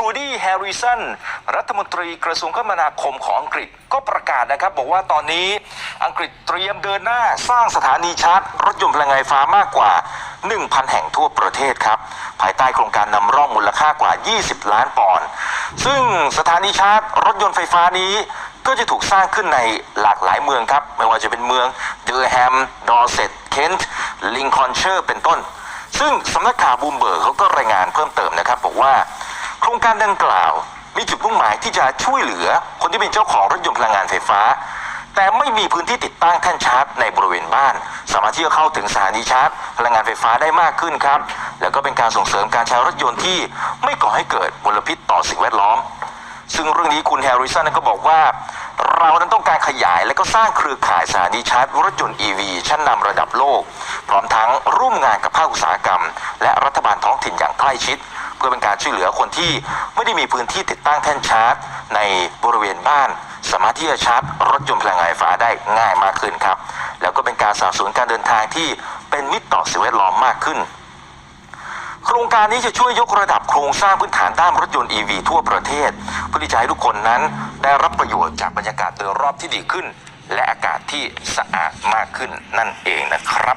รูดี้แฮร์ริสันรัฐมนตรีกระทรวงคมนาคมของอังกฤษก็ประกาศนะครับ บอกว่าตอนนี้อังกฤษเตรียมเดินหน้าสร้างสถานีชาร์จ รถยนต์พลังงานไฟฟ้ามากกว่า 1,000 แห่งทั่วประเทศครับ ภายใต้โครงการนำร่องมูลค่ากว่า 20 ล้านปอนด์ซึ่งสถานีชาร์จ รถยนต์ไฟฟ้านี้ก็จะถูกสร้างขึ้นในหลากหลายเมืองครับ ไม่ว่าจะเป็นเมืองเดอร์แฮม ดอร์เซตเคนต์ ลิงคอนเชอร์ เป็นต้น ซึ่งสำนักข่าวบูมเบิร์กเขาก็รายงานเพิ่มเติมนะครับ บอกว่า รงการดังกล่าว มีจุดมุ่งหมายที่จะช่วยเหลือคนที่เป็นเจ้าของรถยนต์พลังงานไฟฟ้า แต่ไม่มีพื้นที่ติดตั้งแท่นชาร์จในบริเวณบ้าน สามารถที่จะเข้าถึงสถานีชาร์จ พลังงานไฟฟ้าได้มากขึ้นครับ แล้วก็เป็นการส่งเสริมการใช้รถยนต์ที่ไม่ก่อให้เกิดมลพิษต่อสิ่งแวดล้อม ซึ่งเรื่องนี้คุณแฮร์ริสันก็บอกว่า เรานั้นต้องการขยายและก็สร้างเครือข่ายสถานีชาร์จรถยนต์ EV ชั้นนำระดับโลก พร้อมทั้งร่วมงานกับภาคอุตสาหกรรม และรัฐบาลท้องถิ่นอย่างใกล้ชิด เพื่อเป็นการช่วยเหลือคนที่ไม่ได้มีพื้นที่ติดตั้งแท่นชาร์จ ในบริเวณบ้าน สามารถที่จะชาร์จรถยนต์พลังงานไฟฟ้าได้ง่ายมากขึ้นครับ แล้วก็เป็นการสนับสนุนการเดินทางที่เป็นมิตรต่อสิ่งแวดล้อมมากขึ้น โครงการนี้จะช่วยยกระดับโครงสร้างพื้นฐานด้านรถยนต์ EV ทั่วประเทศเพื่อที่จะให้ทุกคนนั้นได้รับประโยชน์จากบรรยากาศโดยรอบที่ดีขึ้น และอากาศที่สะอาดมากขึ้นนั่นเองนะครับ